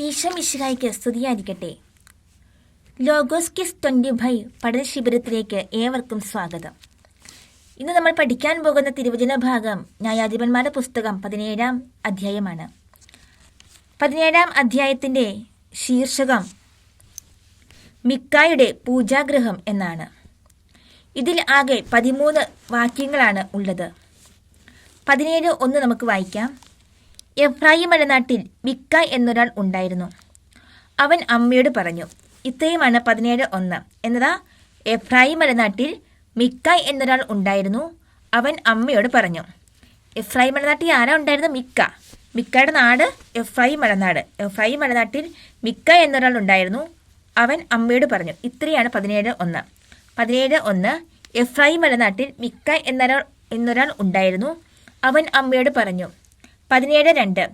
ഈശമിശിഹായ്ക്ക് സ്തുതിയായിരിക്കട്ടെ. Logos kiss twenty five പഠന ശിബിരത്തിലേക്ക് ഏവർക്കും സ്വാഗതം. ഇന്ന് നമ്മൾ പഠിക്കാൻ പോകുന്ന തിരുവചന ഭാഗം ന്യായാധിപന്മാരുടെ പുസ്തകം പതിനേഴാം അധ്യായമാണ്. പതിനേഴാം അധ്യായത്തിന്റെ ശീർഷകം മിക്കായുടെ പൂജാഗ്രഹം എന്നാണ്. ഇതിൽ ആകെ പതിമൂന്ന് വാക്യങ്ങളാണ് ഉള്ളത്. പതിനേഴ് ഒന്ന് നമുക്ക് വായിക്കാം. എഫ്രായിം മലനാട്ടിൽ മിക്ക എന്നൊരാൾ ഉണ്ടായിരുന്നു. അവൻ അമ്മയോട് പറഞ്ഞു ഇത്രയുമാണ് പതിനേഴ് ഒന്ന്. എന്നതാ എഫ്രായി മലനാട്ടിൽ മിക്ക എന്നൊരാൾ ഉണ്ടായിരുന്നു. അവൻ അമ്മയോട് പറഞ്ഞു എഫ്രായി മലനാട്ടിൽ ആരാ ഉണ്ടായിരുന്നു മിക്ക. മിക്കയുടെ നാട് എഫ്രായി മലനാട് എഫ്രായി മലനാട്ടിൽ മിക്ക എന്നൊരാൾ ഉണ്ടായിരുന്നു. അവൻ അമ്മയോട് പറഞ്ഞു ഇത്രയാണ് പതിനേഴ് ഒന്ന്. പതിനേഴ് ഒന്ന് എഫ്രായി മലനാട്ടിൽ മിക്ക എന്നൊരാൾ എന്നൊരാൾ ഉണ്ടായിരുന്നു. അവൻ അമ്മയോട് പറഞ്ഞു പതിനേഴ് രണ്ട്.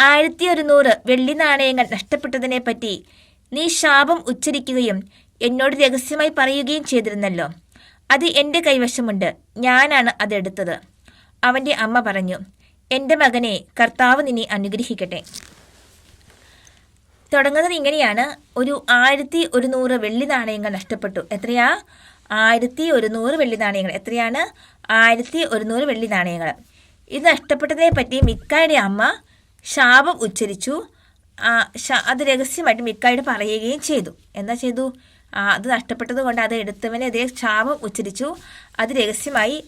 ആയിരത്തി ഒരുന്നൂറ് വെള്ളി നാണയങ്ങൾ നഷ്ടപ്പെട്ടതിനെപ്പറ്റി നീ ശാപം ഉച്ചരിക്കുകയും എന്നോട് രഹസ്യമായി പറയുകയും ചെയ്തിരുന്നല്ലോ. അത് എന്റെ കൈവശമുണ്ട്. ഞാനാണ് അതെടുത്തത്. അവന്റെ അമ്മ പറഞ്ഞു എന്റെ മകനെ കർത്താവ് നിന്നെ അനുഗ്രഹിക്കട്ടെ. തുടങ്ങുന്നത് ഇങ്ങനെയാണ്. ഒരു ആയിരത്തി ഒരുന്നൂറ് വെള്ളി നാണയങ്ങൾ നഷ്ടപ്പെട്ടു. എത്രയാ? ആയിരത്തി ഒരുന്നൂറ് വെള്ളി നാണയങ്ങൾ. എത്രയാണ്? ആയിരത്തി ഒരുന്നൂറ് വെള്ളി നാണയങ്ങൾ. ഇത് നഷ്ടപ്പെട്ടതിനെ പറ്റി മിക്കായുടെ അമ്മ ശാപം ഉച്ചരിച്ചു. അത് രഹസ്യമായിട്ട് മിക്കായോട് പറയുകയും ചെയ്തു. എന്താ ചെയ്തു? അത് നഷ്ടപ്പെട്ടത് കൊണ്ട് അത് എടുത്തവനെതിരെ ശാപം ഉച്ചരിച്ചു. അത് രഹസ്യമായി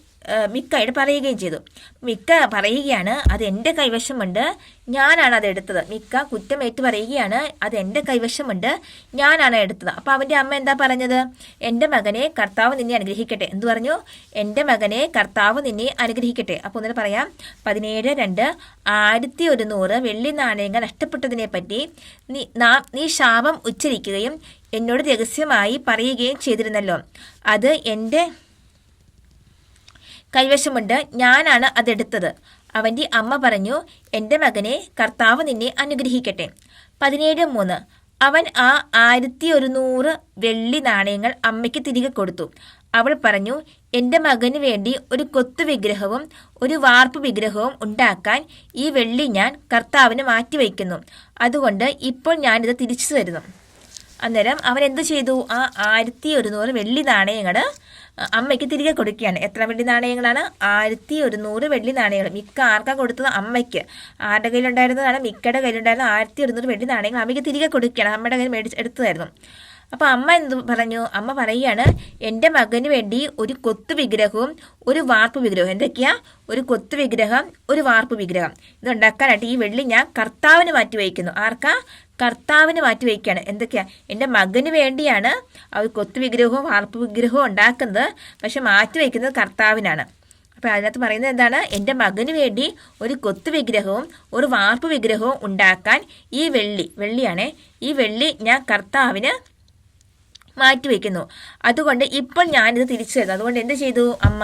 മിക്കായോട് പറയുകയും ചെയ്തു. മിക്ക പറയുകയാണ് അത് എന്റെ കൈവശമുണ്ട് ഞാനാണ് അത് എടുത്തത്. മിക്ക കുറ്റമേറ്റ് പറയുകയാണ് അത് എന്റെ കൈവശമുണ്ട് ഞാനാണ് എടുത്തത്. അപ്പോൾ അവന്റെ അമ്മ എന്താ പറഞ്ഞത്? എന്റെ മകനെ കർത്താവ് നിന്നെ അനുഗ്രഹിക്കട്ടെ. എന്ന് പറഞ്ഞു? എന്റെ മകനെ കർത്താവ് നിന്നെ അനുഗ്രഹിക്കട്ടെ. അപ്പോൾ ഒന്നിനെ പറയാം പതിനേഴ് രണ്ട് ആയിരത്തി ഒരുന്നൂറ് വെള്ളി നാണയങ്ങൾ നഷ്ടപ്പെട്ടതിനെ പറ്റി നീ നാം ശാപം ഉച്ചരിക്കുകയും എന്നോട് രഹസ്യമായി പറയുകയും ചെയ്തിരുന്നല്ലോ. അത് എന്റെ കൈവശമുണ്ട്. ഞാനാണ് അതെടുത്തത്. അവന്റെ അമ്മ പറഞ്ഞു എന്റെ മകനെ കർത്താവ് നിന്നെ അനുഗ്രഹിക്കട്ടെ. പതിനേഴ് മൂന്ന്. അവൻ ആ ആയിരത്തി ഒരുന്നൂറ് വെള്ളി നാണയങ്ങൾ അമ്മയ്ക്ക് തിരികെ കൊടുത്തു. അവൾ പറഞ്ഞു എന്റെ മകന് വേണ്ടി ഒരു കൊത്തു വിഗ്രഹവും ഒരു വാർപ്പ് വിഗ്രഹവും ഉണ്ടാക്കാൻ ഈ വെള്ളി ഞാൻ കർത്താവിന് മാറ്റിവെക്കുന്നു അതുകൊണ്ട് ഇപ്പോൾ ഞാനിത് തിരിച്ചു തരുന്നു. അന്നേരം അവൻ എന്ത് ചെയ്തു? ആ ആയിരത്തി ഒരുന്നൂറ് വെള്ളി നാണയങ്ങൾ അമ്മയ്ക്ക് തിരികെ കൊടുക്കുകയാണ്. എത്ര വെള്ളി നാണയങ്ങളാണ്? ആയിരത്തി ഒരുന്നൂറ് വെള്ളി നാണയങ്ങൾ. മിക്ക ആർക്കാ കൊടുത്തത്? അമ്മയ്ക്ക്. ആരുടെ കയ്യിലുണ്ടായിരുന്നതാണ്? മിക്കയുടെ കയ്യിലുണ്ടായിരുന്ന ആയിരത്തി ഒരുന്നൂറ് വെള്ളി നാണയങ്ങൾ അമ്മയ്ക്ക് തിരികെ കൊടുക്കുകയാണ്. അമ്മയുടെ കയ്യിൽ മേടിച്ച് എടുത്തതായിരുന്നു. അപ്പോൾ അമ്മ എന്ത് പറഞ്ഞു? അമ്മ പറയുകയാണ് എന്റെ മകന് വേണ്ടി ഒരു കൊത്തു വിഗ്രഹവും ഒരു വാർപ്പ് വിഗ്രഹവും. എന്തൊക്കെയാ? ഒരു കൊത്തു വിഗ്രഹം ഒരു വാർപ്പ് വിഗ്രഹം. ഇതുണ്ടാക്കാനായിട്ട് ഈ വെള്ളി ഞാൻ കർത്താവിന് മാറ്റി വയ്ക്കുന്നു. ആർക്കാ? കർത്താവിന് മാറ്റി വയ്ക്കുകയാണ് എന്തൊക്കെയാ? എന്റെ മകന് വേണ്ടിയാണ് അവർ കൊത്തു വിഗ്രഹവും വാർപ്പ് വിഗ്രഹവും ഉണ്ടാക്കുന്നത്. പക്ഷെ മാറ്റി വയ്ക്കുന്നത് കർത്താവിനാണ്. അപ്പോൾ അതിനകത്ത് പറയുന്നത് എന്താണ്? എന്റെ മകന് വേണ്ടി ഒരു കൊത്തു വിഗ്രഹവും ഒരു വാർപ്പ് വിഗ്രഹവും ഉണ്ടാക്കാൻ ഈ വെള്ളി വെള്ളിയാണേ ഈ വെള്ളി ഞാൻ കർത്താവിന് മാറ്റിവെക്കുന്നു അതുകൊണ്ട് ഇപ്പോൾ ഞാനിത് തിരിച്ചു തരുന്നു. അതുകൊണ്ട് എന്ത് ചെയ്തു? അമ്മ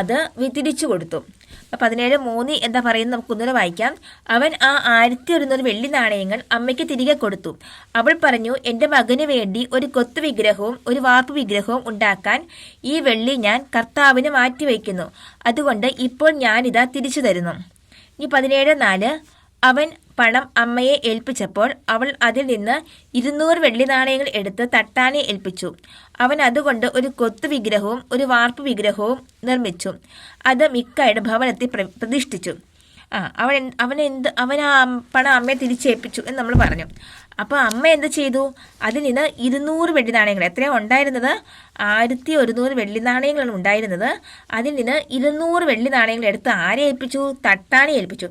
അത് തിരിച്ചു കൊടുത്തു. പതിനേഴ് മൂന്ന് എന്താ പറയുന്നത് നമുക്ക് ഒന്നുകൂടെ വായിക്കാം. അവൻ ആ ആയിരത്തി ഒരുന്നൂറ് വെള്ളി നാണയങ്ങൾ അമ്മയ്ക്ക് തിരികെ കൊടുത്തു. അവൾ പറഞ്ഞു എന്റെ മകന് വേണ്ടി ഒരു കൊത്തു വിഗ്രഹവും ഒരു വാർപ്പ് വിഗ്രഹവും ഉണ്ടാക്കാൻ ഈ വെള്ളി ഞാൻ കർത്താവിന് മാറ്റിവെക്കുന്നു അതുകൊണ്ട് ഇപ്പോൾ ഞാനിതാ തിരിച്ചു തരുന്നു. ഇനി പതിനേഴ് നാല് അവൻ പണം അമ്മയെ ഏൽപ്പിച്ചപ്പോൾ അവൾ അതിൽ നിന്ന് ഇരുന്നൂറ് വെള്ളി നാണയങ്ങൾ എടുത്ത് തട്ടാനെ ഏൽപ്പിച്ചു. അവൻ അതുകൊണ്ട് ഒരു കൊത്തു വിഗ്രഹവും ഒരു വാർപ്പ് വിഗ്രഹവും നിർമ്മിച്ചു. അത് മിക്കയുടെ ഭവനത്തിൽ പ്രതിഷ്ഠിച്ചു. ആ അവൻ അവൻ എന്ത് അവൻ ആ പണം അമ്മയെ തിരിച്ചേൽപ്പിച്ചു എന്ന് നമ്മൾ പറഞ്ഞു. അപ്പോൾ അമ്മ എന്ത് ചെയ്തു? അതിൽ നിന്ന് ഇരുന്നൂറ് വെള്ളി നാണയങ്ങൾ. എത്രയാണ് ഉണ്ടായിരുന്നത്? ആയിരത്തി ഒരുന്നൂറ് വെള്ളി നാണയങ്ങളാണ് ഉണ്ടായിരുന്നത്. അതിൽ നിന്ന് ഇരുന്നൂറ് വെള്ളി നാണയങ്ങൾ എടുത്ത് ആരെ ഏൽപ്പിച്ചു? തട്ടാനെ ഏൽപ്പിച്ചു.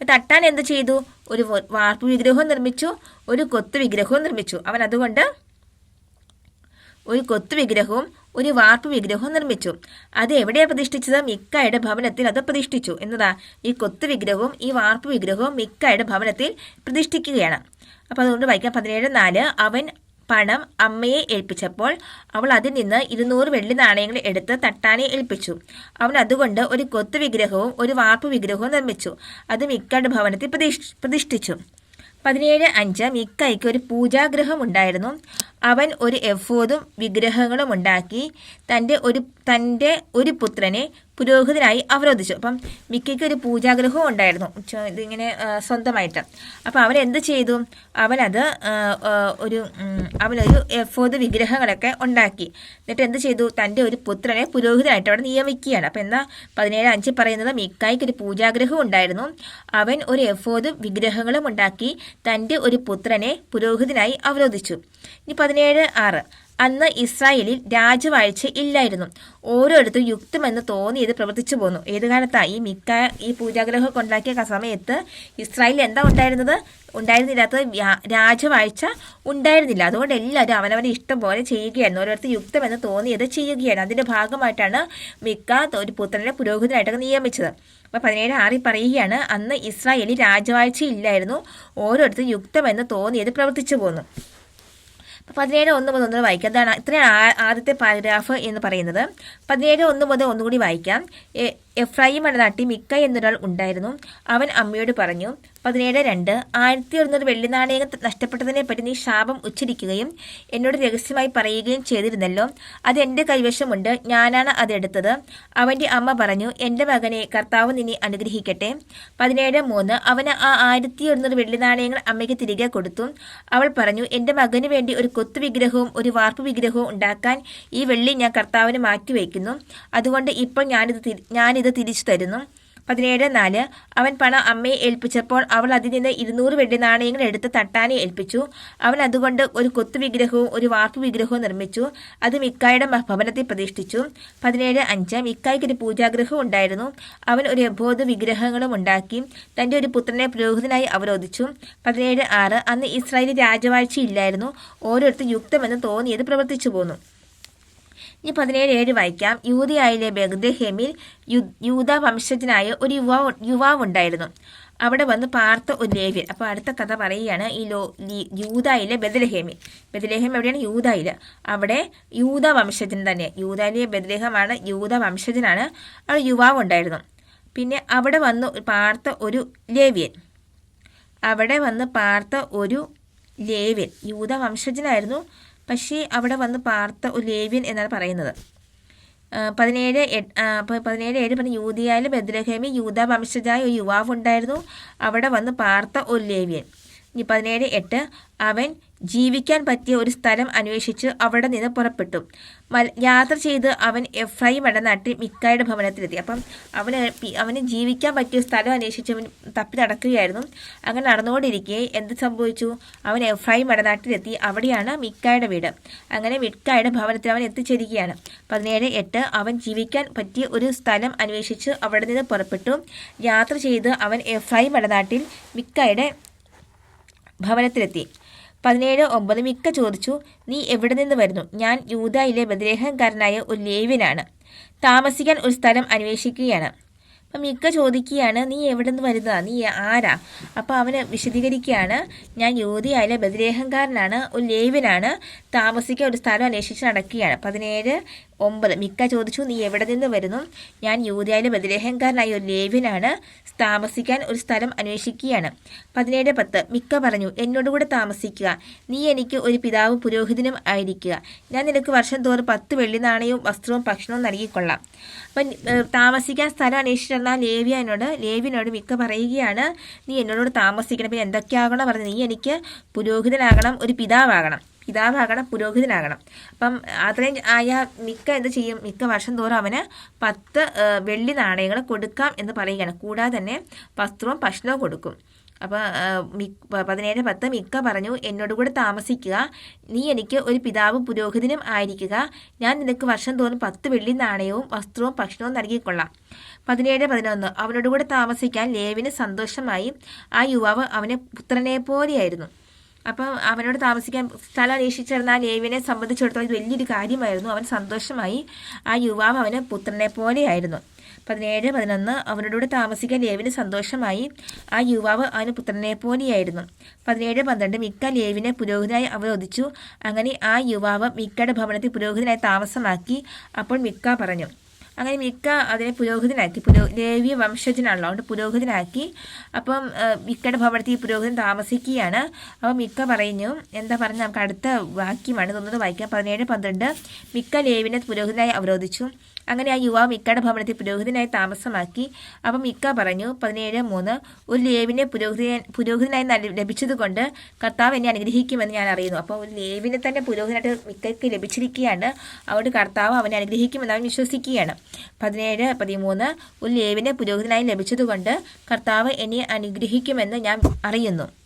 അപ്പോൾ തട്ടാൻ എന്ത് ചെയ്തു? ഒരു വാർപ്പ് വിഗ്രഹവും നിർമ്മിച്ചു ഒരു കൊത്തു വിഗ്രഹവും നിർമ്മിച്ചു. അവൻ അതുകൊണ്ട് ഒരു കൊത്തു വിഗ്രഹവും ഒരു വാർപ്പ് വിഗ്രഹവും നിർമ്മിച്ചു. അത് എവിടെയാണ് പ്രതിഷ്ഠിച്ചത്? മിക്കയുടെ ഭവനത്തിൽ അത് പ്രതിഷ്ഠിച്ചു. എന്നതാ? ഈ കൊത്തു വിഗ്രഹവും ഈ വാർപ്പ് വിഗ്രഹവും മിക്കയുടെ ഭവനത്തിൽ പ്രതിഷ്ഠിക്കുകയാണ്. അപ്പോൾ അതുകൊണ്ട് വായിക്കാം. പതിനേഴ് നാല് അവൻ പണം അമ്മയെ ഏൽപ്പിച്ചപ്പോൾ അവൾ അതിൽ നിന്ന് ഇരുന്നൂറ് വെള്ളി നാണയങ്ങൾ എടുത്ത് തട്ടാനെ ഏൽപ്പിച്ചു. അവൻ അതുകൊണ്ട് ഒരു കൊത്തു വിഗ്രഹവും ഒരു വാർപ്പ് വിഗ്രഹവും നിർമ്മിച്ചു. അത് മിക്കയുടെ ഭവനത്തിൽ പ്രതിഷ്ഠ പ്രതിഷ്ഠിച്ചു. പതിനേഴ് അഞ്ച് മിക്കയ്ക്ക് ഒരു പൂജാഗ്രഹം ഉണ്ടായിരുന്നു. അവൻ ഒരു എഫോദും വിഗ്രഹങ്ങളും ഉണ്ടാക്കി തന്റെ ഒരു തന്റെ ഒരു പുത്രനെ പുരോഹിതനായി അവരോധിച്ചു. അപ്പം മിക്കയ്ക്ക് ഒരു പൂജാഗ്രഹവും ഉണ്ടായിരുന്നു. ഇതിങ്ങനെ സ്വന്തമായിട്ട്. അപ്പം അവൻ ചെയ്തു? അവനത് ഒരു അവനൊരു എഫോദ് വിഗ്രഹങ്ങളൊക്കെ ഉണ്ടാക്കി. എന്നിട്ട് എന്ത് ചെയ്തു? തന്റെ ഒരു പുത്രനെ പുരോഹിതനായിട്ട് അവിടെ നിയമിക്കുകയാണ്. അപ്പം എന്താ? പതിനേഴ് അഞ്ച് പറയുന്നത് മിക്കായ്ക്ക് ഒരു പൂജാഗ്രഹവും ഉണ്ടായിരുന്നു. അവൻ ഒരു എഫോദ് വിഗ്രഹങ്ങളും ഉണ്ടാക്കി തന്റെ ഒരു പുത്രനെ പുരോഹിതനായി അവരോധിച്ചു. ഇനി പതിനേഴ് ആറ്. അന്ന് ഇസ്രായേലിൽ രാജവാഴ്ച ഇല്ലായിരുന്നു. ഓരോരുത്തരും യുക്തമെന്ന് തോന്നിയത് പ്രവർത്തിച്ചു പോന്നു. ഏത് കാലത്താ ഈ മിക്ക ഈ പൂജാഗ്രഹമൊക്കെ ഉണ്ടാക്കിയ ക- സമയത്ത് ഇസ്രായേലിൽ എന്താ ഉണ്ടായിരുന്നത്? ഉണ്ടായിരുന്നില്ലാത്തത് രാജവാഴ്ച ഉണ്ടായിരുന്നില്ല. അതുകൊണ്ട് എല്ലാവരും അവനവനെ ഇഷ്ടം പോലെ ചെയ്യുകയായിരുന്നു. ഓരോരുത്തർ യുക്തമെന്ന് തോന്നിയത് ചെയ്യുകയാണ്. അതിന്റെ ഭാഗമായിട്ടാണ് മിക്ക ഒരു പുത്രനെ പുരോഹിതനായിട്ടൊക്കെ നിയമിച്ചത്. അപ്പോൾ പതിനേഴ് ആറിൽ പറയുകയാണ് അന്ന് ഇസ്രായേലിൽ രാജവാഴ്ച ഇല്ലായിരുന്നു. ഓരോരുത്തർ യുക്തമെന്ന് തോന്നിയത് പ്രവർത്തിച്ചു പോന്നു. പതിനേഴ് ഒന്ന് മുതൽ ഒന്നുകൂടി വായിക്കാം. അതാണ് ഇത്രയാണ് ആദ്യത്തെ പാരഗ്രാഫ് എന്ന് പറയുന്നത്. പതിനേഴ് ഒന്ന് മുതൽ ഒന്നുകൂടി വായിക്കാം. എഫ്രൈം എന്ന നാട്ടിൽ മിക്ക എന്നൊരാൾ ഉണ്ടായിരുന്നു. അവൻ അമ്മയോട് പറഞ്ഞു പതിനേഴ് രണ്ട്. ആയിരത്തി ഒരുന്നൂറ് വെള്ളി നാണയങ്ങൾ നഷ്ടപ്പെട്ടതിനെ പറ്റി നീ ശാപം ഉച്ചരിക്കുകയും എന്നോട് രഹസ്യമായി പറയുകയും ചെയ്തിരുന്നല്ലോ. അത് എന്റെ കൈവശമുണ്ട്. ഞാനാണ് അതെടുത്തത് അവന്റെ അമ്മ പറഞ്ഞു എന്റെ മകനെ കർത്താവ് നിന്നെ അനുഗ്രഹിക്കട്ടെ. പതിനേഴ് മൂന്ന്. അവന് ആ ആയിരത്തി ഒരുന്നൂറ് വെള്ളി നാണയങ്ങൾ അമ്മയ്ക്ക് തിരികെ കൊടുത്തു. അവൾ പറഞ്ഞു എന്റെ മകന് വേണ്ടി ഒരു കൊത്തു വിഗ്രഹവും ഒരു വാർപ്പ് വിഗ്രഹവും ഉണ്ടാക്കാൻ ഈ വെള്ളി ഞാൻ കർത്താവിന് മാറ്റിവെക്കുന്നു. അതുകൊണ്ട് ഇപ്പോൾ ഞാനിത് ഞാനിത് തിരിച്ചു തരുന്നു. പതിനേഴ് നാല് അവൻ പണം അമ്മയെ ഏൽപ്പിച്ചപ്പോൾ അവൾ അതിൽ നിന്ന് ഇരുന്നൂറ് വെള്ളി നാണയങ്ങൾ എടുത്ത് തട്ടാനെ ഏൽപ്പിച്ചു. അവൻ അതുകൊണ്ട് ഒരു കൊത്തു വിഗ്രഹവും ഒരു വാർപ്പ് വിഗ്രഹവും നിർമ്മിച്ചു. അത് മിക്കായുടെ ഭവനത്തിൽ പ്രതിഷ്ഠിച്ചു. പതിനേഴ് അഞ്ച് മിക്കായ്ക്ക് ഒരു പൂജാഗ്രഹം ഉണ്ടായിരുന്നു. അവൻ ഒരു അബോധ വിഗ്രഹങ്ങളും ഉണ്ടാക്കി. തന്റെ ഒരു പുത്രനെ പുരോഹിതനായി അവരോധിച്ചു. പതിനേഴ് ആറ് അന്ന് ഇസ്രായേലിൽ രാജവാഴ്ച ഇല്ലായിരുന്നു ഓരോരുത്തർ യുക്തമെന്ന് തോന്നിയത് പ്രവർത്തിച്ചു പോന്നു. ഇനി പതിനേഴ് ഏഴ് വായിക്കാം. യൂതയായിലെ ബെഗ്ദഹേമിൽ യു- യൂത വംശജനായ ഒരു യുവാവ് ഉണ്ടായിരുന്നു അവിടെ വന്ന് പാർത്ത ഒരു ലേവ്യൻ. അപ്പോൾ അടുത്ത കഥ പറയുകയാണ് ഈ ലോ യൂതായിലെ യൂദായിലെ ബദലഹേമിൽ ബദലഹേം എവിടെയാണ്? യൂതായിൽ അവിടെ യൂത വംശജൻ തന്നെ. യൂദായിലെ ബദലഹമാണ് യൂത വംശജനാണ്. അവിടെ യുവാവ് ഉണ്ടായിരുന്നു. പിന്നെ അവിടെ വന്ന് പാർത്ത ഒരു ലേവ്യൻ. അവിടെ വന്ന് പാർത്ത ഒരു ലേവ്യൻ. യൂത വംശജനായിരുന്നു. പക്ഷേ അവിടെ വന്ന് പാർത്ത ഒരു ലേവ്യൻ എന്നാണ് പറയുന്നത്. പതിനേഴ് പതിനേഴ് ഏഴ് പറഞ്ഞ യൂതിയായാലും ബദ്രഹേമി യൂത വംശജായ ഒരു യുവാവ് ഉണ്ടായിരുന്നു. അവിടെ വന്ന് പാർത്ത ഒരു ലേവ്യൻ. ഇനി പതിനേഴ് എട്ട് അവൻ ജീവിക്കാൻ പറ്റിയ ഒരു സ്ഥലം അന്വേഷിച്ച് അവിടെ നിന്ന് പുറപ്പെട്ടു. യാത്ര ചെയ്ത് അവൻ എഫ്രൈം മടനാട്ടി മിക്കായുടെ ഭവനത്തിലെത്തി. അപ്പം അവന് അവന് ജീവിക്കാൻ പറ്റിയ സ്ഥലം അന്വേഷിച്ച് അവൻ തപ്പി നടക്കുകയായിരുന്നു. അങ്ങനെ നടന്നുകൊണ്ടിരിക്കെ എന്ത് സംഭവിച്ചു? അവൻ എഫ്രൈം ഇടനാട്ടിലെത്തി അവിടെയാണ് മിക്കായുടെ വീട്. അങ്ങനെ മിക്കായുടെ ഭവനത്തിൽ അവൻ എത്തിച്ചേരുകയാണ്. പതിനേഴ് എട്ട് അവൻ ജീവിക്കാൻ പറ്റിയ ഒരു സ്ഥലം അന്വേഷിച്ച് അവിടെ നിന്ന് പുറപ്പെട്ടു. യാത്ര ചെയ്ത് അവൻ എഫ്രൈം മടനാട്ടിൽ മിക്കായുടെ ഭവനത്തിലെത്തി. പതിനേഴ് ഒമ്പത് മിക്ക ചോദിച്ചു നീ എവിടെ നിന്ന് വരുന്നു? ഞാൻ യൂതായിലെ ബദ്രേഹംകാരനായ ഒരു ലേവ്യനാണ് താമസിക്കാൻ ഒരു സ്ഥലം അന്വേഷിക്കുകയാണ്. അപ്പം മിക്ക ചോദിക്കുകയാണ് നീ എവിടെ നിന്ന് വരുന്നതാ? നീ ആരാ? അപ്പോൾ അവന് വിശദീകരിക്കുകയാണ് ഞാൻ യൂതിയായാലും ബദ്രേഹംകാരനാണ് ഒരു ലേവ്യനാണ് താമസിക്കാൻ ഒരു സ്ഥലം അന്വേഷിച്ച് നടക്കുകയാണ്. പതിനേഴ് ഒമ്പത്. മിക്ക ചോദിച്ചു നീ എവിടെ നിന്ന് വരുന്നു? ഞാൻ യൂതിയായിലെ ബദലേഹങ്കാരനായ ഒരു ലേവ്യനാണ്. താമസിക്കാൻ ഒരു സ്ഥലം അന്വേഷിക്കുകയാണ്. പതിനേഴ് പത്ത്. മിക്ക പറഞ്ഞു എന്നോടുകൂടെ താമസിക്കുക. നീ എനിക്ക് ഒരു പിതാവും പുരോഹിതനും ആയിരിക്കുക. ഞാൻ നിനക്ക് വർഷം തോറും പത്ത് വെള്ളി നാണയവും വസ്ത്രവും ഭക്ഷണവും നൽകിക്കൊള്ളാം. അപ്പം താമസിക്കാൻ സ്ഥലം അന്വേഷിച്ചിരുന്ന ലേവ്യനോട് ലേവ്യനോട് മിക്ക പറയുകയാണ് നീ എന്നോട് താമസിക്കണം. പിന്നെ എന്തൊക്കെയാകണം പറഞ്ഞു നീ എനിക്ക് പുരോഹിതനാകണം ഒരു പിതാവാകണം. പിതാവാകണം പുരോഹിതനാകണം. അപ്പം അത്രയും ആയ മിക്ക എന്ത് ചെയ്യും? മിക്ക വർഷം തോറും അവന് പത്ത് വെള്ളി നാണയങ്ങൾ കൊടുക്കാം എന്ന് പറയുകയാണ്. കൂടാതെ തന്നെ വസ്ത്രവും ഭക്ഷണവും കൊടുക്കും. അപ്പോൾ പതിനേഴ് പത്ത് മിക്ക പറഞ്ഞു എന്നോട് കൂടെ താമസിക്കുക. നീ എനിക്ക് ഒരു പിതാവും പുരോഹിതനും ആയിരിക്കുക. ഞാൻ നിനക്ക് വർഷം തോറും പത്ത് വെള്ളി നാണയവും വസ്ത്രവും ഭക്ഷണവും നൽകിക്കൊള്ളാം. പതിനേഴ് പതിനൊന്ന് അവനോട് കൂടെ താമസിക്കാൻ ലേവിന് സന്തോഷമായി. ആ യുവാവ് അവനെ പുത്രനെ പോലെയായിരുന്നു അപ്പം അവനോട് താമസിക്കാൻ സ്ഥലം അന്വേഷിച്ചിരുന്ന ലേവിനെ സംബന്ധിച്ചിടത്തോളം വലിയൊരു കാര്യമായിരുന്നു. അവൻ സന്തോഷമായി ആ യുവാവ് അവന് പുത്രനെ പോലെയായിരുന്നു. പതിനേഴ് പതിനൊന്ന് അവനോടുകൂടെ താമസിക്കാൻ ലേവിന് സന്തോഷമായി ആ യുവാവ് അവന് പുത്രനെ പോലെയായിരുന്നു. പതിനേഴ് പന്ത്രണ്ട് മിക്ക ലേവിനെ പുരോഹിതനായി അവരോധിച്ചു അങ്ങനെ ആ യുവാവ് മിക്കയുടെ ഭവനത്തിൽ പുരോഹിതനായി താമസമാക്കി. അപ്പോൾ മിക്ക പറഞ്ഞു അങ്ങനെ മിക്ക അതിനെ പുരോഹിതനാക്കി പുരോ ലേവ്യ വംശജനാണല്ലോ അതുകൊണ്ട് പുരോഹിതനാക്കി അപ്പം മിക്കയുടെ ഭവനത്തിൽ പുരോഹിതൻ താമസിക്കുകയാണ്. അപ്പം മിക്ക പറഞ്ഞു എന്താ പറഞ്ഞാൽ നമുക്ക് അടുത്ത വാക്യമാണ്. തോന്നുന്നത് വായിക്കാം. പതിനേഴ് പന്ത്രണ്ട്. മിക്ക ലേവിനെ പുരോഹിതനായി അവരോധിച്ചു. അങ്ങനെ ആ യുവാവ് മിക്കയുടെ ഭവനത്തിൽ പുരോഹിതനായി താമസമാക്കി. അപ്പം മിക്ക പറഞ്ഞു പതിനേഴ് മൂന്ന്. ഒരു ലേവിനെ പുരോഹിത പുരോഹിതനായി ലഭിച്ചതുകൊണ്ട് കർത്താവ് എന്നെ അനുഗ്രഹിക്കുമെന്ന് ഞാൻ അറിയുന്നു. അപ്പോൾ ഒരു ലേവിനെ തന്നെ പുരോഹിതനായിട്ട് മിക്കയ്ക്ക് ലഭിച്ചിരിക്കുകയാണ്. അതുകൊണ്ട് കർത്താവ് അവനെ അനുഗ്രഹിക്കുമെന്ന് അവൻ വിശ്വസിക്കുകയാണ്. പതിനേഴ് പതിമൂന്ന് ഒരു ലേവിനെ പുരോഹിതനായി ലഭിച്ചതുകൊണ്ട് കർത്താവ് എന്നെ അനുഗ്രഹിക്കുമെന്ന് ഞാൻ അറിയുന്നു.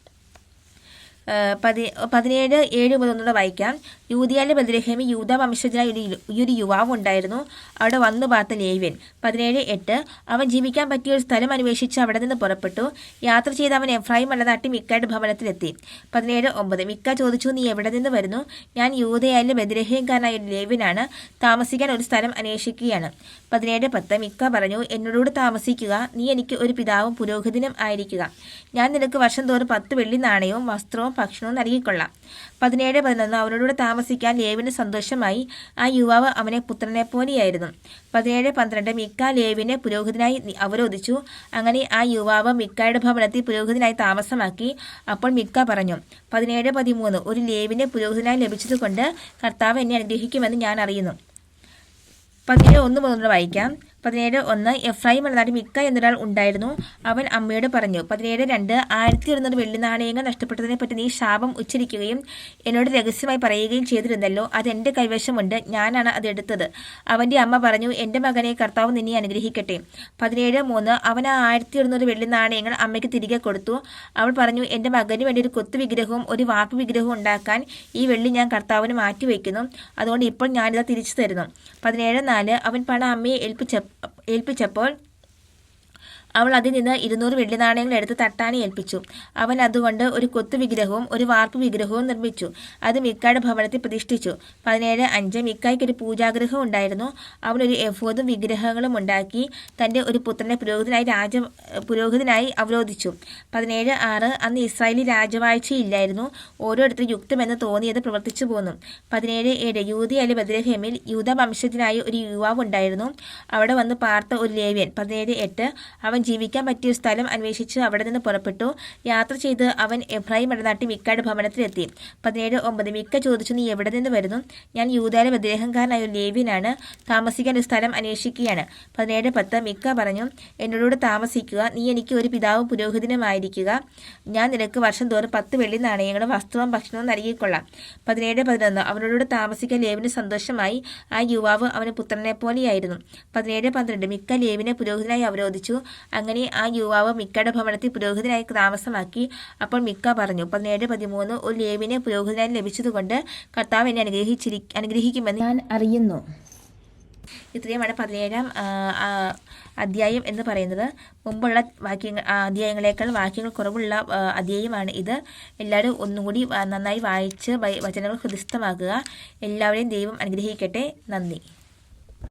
പതി പതിനേഴ് ഏഴ് മുതൽ ഒന്നുകൂടെ വായിക്കാം. യൂതിയാലെ ബദ്രഹേമി യൂത വംശജനായ ഒരു യു- ഒരു യുവാവ് ഉണ്ടായിരുന്നു അവിടെ വന്നു പാർത്ത ലേവ്യൻ. പതിനേഴ് എട്ട്. അവൻ ജീവിക്കാൻ പറ്റിയ ഒരു സ്ഥലം അന്വേഷിച്ച് അവിടെ നിന്ന് പുറപ്പെട്ടു. യാത്ര ചെയ്ത് അവൻ എഫ്രൈം മലനാട്ടി മിക്കയുടെ ഭവനത്തിലെത്തി. പതിനേഴ് ഒമ്പത്. മിക്ക ചോദിച്ചു നീ എവിടെ നിന്ന് വരുന്നു? ഞാൻ യൂതയാലെ ബദ്രഹേംകാരനായ ഒരു ലേവ്യനാണ്. താമസിക്കാൻ ഒരു സ്ഥലം അന്വേഷിക്കുകയാണ്. പതിനേഴ് പത്ത് മിക്ക പറഞ്ഞു എന്നോട് താമസിക്കുക. നീ എനിക്ക് ഒരു പിതാവും പുരോഹിതനും ആയിരിക്കുക. ഞാൻ നിനക്ക് വർഷം തോറും പത്ത് വെള്ളി നാണയവും വസ്ത്രവും ഭക്ഷണവും നൽകിക്കൊള്ളാം പതിനേഴ് പതിനൊന്ന് അവനോട് താമസിക്കാൻ ലേവിന് സന്തോഷമായി. ആ യുവാവ് അവനെ പുത്രനെ പോലെയായിരുന്നു പതിനേഴ് പന്ത്രണ്ട് മിക്ക ലേവിനെ പുരോഹിതനായി അവരോധിച്ചു. അങ്ങനെ ആ യുവാവ് മിക്കയുടെ ഭവനത്തിൽ പുരോഹിതനായി താമസമാക്കി. അപ്പോൾ മിക്ക പറഞ്ഞു പതിനേഴ് പതിമൂന്ന് ഒരു ലേവിനെ പുരോഹിതനായി ലഭിച്ചതുകൊണ്ട് കർത്താവ് എന്നെ അനുഗ്രഹിക്കുമെന്ന് ഞാൻ അറിയുന്നു. പതിനേഴ് ഒന്ന് മുതൽ വായിക്കാം. പതിനേഴ് ഒന്ന് എഫ്രൈം എന്നതായിട്ട് മിക്ക എന്നൊരാൾ ഉണ്ടായിരുന്നു. അവൻ അമ്മയോട് പറഞ്ഞു പതിനേഴ് രണ്ട് ആയിരത്തി ഇരുന്നൂറ് വെള്ളി നാണയങ്ങൾ നഷ്ടപ്പെട്ടതിനെ പറ്റി നീ ശാപം ഉച്ചരിക്കുകയും എന്നോട് രഹസ്യമായി പറയുകയും ചെയ്തിരുന്നല്ലോ. അത് എന്റെ കൈവശമുണ്ട്. ഞാനാണ് അത് എടുത്തത്. അവന്റെ അമ്മ പറഞ്ഞു എന്റെ മകനെ കർത്താവ് നിന്നെ അനുഗ്രഹിക്കട്ടെ. പതിനേഴ് മൂന്ന് അവൻ ആ ആയിരത്തി ഇരുന്നൂറ് വെള്ളി നാണയങ്ങൾ അമ്മയ്ക്ക് തിരികെ കൊടുത്തു. അവൾ പറഞ്ഞു എന്റെ മകന് വേണ്ടി ഒരു കൊത്തു വിഗ്രഹവും ഒരു വാർപ്പ് വിഗ്രഹവും ഉണ്ടാക്കാൻ ഈ വെള്ളി ഞാൻ കർത്താവിന് മാറ്റിവെക്കുന്നു. അതുകൊണ്ട് ഇപ്പോൾ ഞാനിത് തിരിച്ചു തരുന്നു. പതിനേഴ് നാല് അവൻ പണ അമ്മയെ ഏൽപ്പിച്ച ഏൽപ്പിച്ചപ്പോൾ അവൾ അതിൽ നിന്ന് ഇരുന്നൂറ് വെള്ളി നാണയങ്ങൾ എടുത്ത് തട്ടാനെ ഏൽപ്പിച്ചു. അവൻ അതുകൊണ്ട് ഒരു കൊത്തു വിഗ്രഹവും ഒരു വാർപ്പ് വിഗ്രഹവും നിർമ്മിച്ചു. അത് മിക്കായുടെ ഭവനത്തിൽ പ്രതിഷ്ഠിച്ചു. പതിനേഴ് അഞ്ച് മിക്കായ്ക്ക് ഒരു പൂജാഗ്രഹം ഉണ്ടായിരുന്നു. അവൻ ഒരു എഫോദും വിഗ്രഹങ്ങളും ഉണ്ടാക്കി തന്റെ ഒരു പുത്രനെ പുരോഹിതനായി രാജ പുരോഹിതനായി അവരോധിച്ചു. പതിനേഴ് ആറ് അന്ന് ഇസ്രായേലി രാജവാഴ്ചയില്ലായിരുന്നു. ഓരോരുത്തർ യുക്തമെന്ന് തോന്നിയത് പ്രവർത്തിച്ചു പോന്നു. പതിനേഴ് ഏഴ് യൂതിയലി ബദ്രഹേമിൽ യൂത വംശത്തിനായി ഒരു യുവാവ് ഉണ്ടായിരുന്നു. അവിടെ വന്ന് പാർത്ത ഒരു ലേവ്യൻ. പതിനേഴ് എട്ട് അവൻ ജീവിക്കാൻ പറ്റിയ സ്ഥലം അന്വേഷിച്ച് അവിടെ നിന്ന് പുറപ്പെട്ടു. യാത്ര ചെയ്ത് അവൻ എബ്രാഹിം ഇടനാട്ടി മിക്കയുടെ ഭവനത്തിലെത്തി. പതിനേഴ് ഒമ്പത് മിക്ക ചോദിച്ചു നീ എവിടെ നിന്ന് വരുന്നു? ഞാൻ യൂതാല ബദ്രേഹംകാരനായ ഒരു ലേവ്യനാണ്. താമസിക്കാൻ ഒരു സ്ഥലം അന്വേഷിക്കുകയാണ്. പതിനേഴ് പത്ത് മിക്ക പറഞ്ഞു എന്നോട് താമസിക്കുക. നീ എനിക്ക് ഒരു പിതാവ് പുരോഹിതനുമായിരിക്കുക. ഞാൻ നിനക്ക് വർഷം തോറും പത്ത് വെള്ളി നാണയങ്ങളും വസ്ത്രവും ഭക്ഷണവും നൽകിക്കൊള്ളാം. പതിനേഴ് പതിനൊന്ന് അവനോട് താമസിക്കാൻ ലേവിന് സന്തോഷമായി. ആ യുവാവ് അവന് പുത്രനെ പോലെയായിരുന്നു പതിനേഴ് പന്ത്രണ്ട് മിക്ക ലേവിനെ പുരോഹിതനായി അവരോധിച്ചു. അങ്ങനെ ആ യുവാവ് മിക്കയുടെ ഭവനത്തിൽ പുരോഹിതനായി താമസമാക്കി. അപ്പോൾ മിക്ക പറഞ്ഞു പതിനേഴ് പതിമൂന്ന് ഒരു ലേവിനെ പുരോഹിതനായി ലഭിച്ചതുകൊണ്ട് കർത്താവ് എന്നെ അനുഗ്രഹിച്ചിരി അനുഗ്രഹിക്കുമെന്ന് ഞാൻ അറിയുന്നു. ഇത്രയുമാണ് പതിനേഴാം അധ്യായം എന്ന് പറയുന്നത്. മുമ്പുള്ള വാക്യങ്ങൾ അധ്യായങ്ങളേക്കാൾ വാക്യങ്ങൾ കുറവുള്ള അധ്യായമാണ് ഇത്. എല്ലാവരും ഒന്നുകൂടി നന്നായി വായിച്ച് വചനങ്ങൾ ഹൃദയസ്ഥമാക്കുക എല്ലാവരെയും ദൈവം അനുഗ്രഹിക്കട്ടെ. നന്ദി.